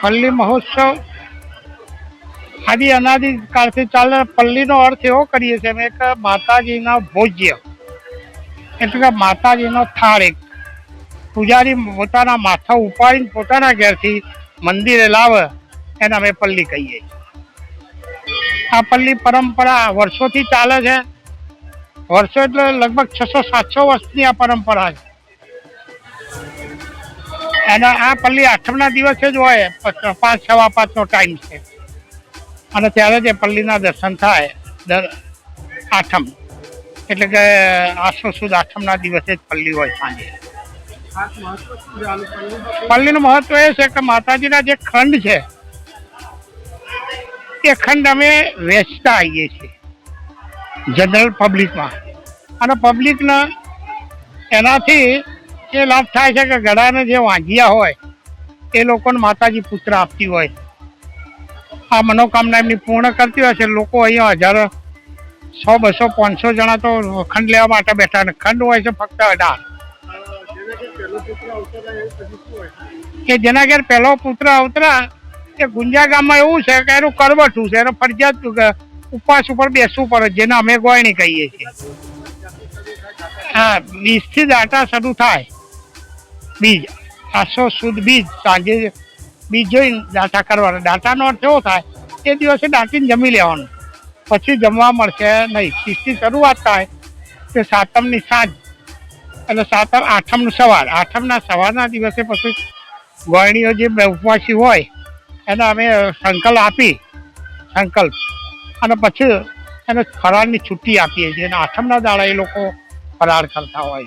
પલ્લી મહોત્સવ. આદિ અનાદિ કાળથી ચાલે, પલ્લીનો અર્થ એવો કરીએ છીએ અમે કે માતાજીના ભોજ્ય. એટલે કે માતાજીનો થાળ એક. પૂજારી પોતાના માથા ઉપાડીને પોતાના ઘેરથી મંદિરે લાવે, એને અમે પલ્લી કહીએ આ પલ્લી પરંપરા વર્ષોથી ચાલે છે. વર્ષો એટલે લગભગ છસો સાતસો વર્ષની આ પરંપરા છે. અને આ પલ્લી આઠમના દિવસે જ હોય પાંચ સવા પાંચનો ટાઈમ છે. અને ત્યારે જે પલ્લીના દર્શન થાય, દર આઠમ. એટલે કે આસો સુદ આઠમના દિવસે જ પલ્લી હોય સાંજે. પલ્લીનું મહત્વ એ છે કે માતાજીના જે ખંડ છે, એ ખંડ અમે વેચતા આવીએ છીએ, જનરલ પબ્લિકમાં અને પબ્લિકના એનાથી એ લાભ થાય છે કે ગળાને જે વાંજિયા હોય, એ લોકોને માતાજી પુત્ર આપતી હોય. આ મનોકામના એમની પૂર્ણ કરતી હોય છે. લોકો અહીંયા હજારો સો, બસો, પાંચસો જણા તો ખંડ લેવા માટે બેઠા ને ખંડ હોય છે ફક્ત અઢાર. કે જેના ઘેર પહેલો પુત્ર અવતરા, એ ગુંજા ગામમાં એવું છે કે એનું કરવટું છે. એનો ફરજિયાત ઉપવાસ ઉપર બેસવું પડે, જેને અમે ગોયણી કહીએ છીએ. હા બીજથી દાટા શરૂ થાય. બીજ. આસો શુદ્ધ બીજ સાંજે બીજ જોઈને દાંટા કરવાના. દાંટાનો અર્થ એવો થાય એ દિવસે દાંટીને જમી લેવાનું. પછી જમવા મળશે નહીં. ત્રીસથી શરૂઆત થાય તે સાતમની સાંજ એટલે સાતમ આઠમનું સવાર. આઠમના સવારના દિવસે પછી ગોળણીઓ જે ઉપવાસી હોય, એને અમે સંકલ્પ આપી, સંકલ્પ. અને પછી એને ફરાળની છુટ્ટી આપીએ છીએ. અને આઠમના દાડા એ લોકો ફરાળ કરતા હોય.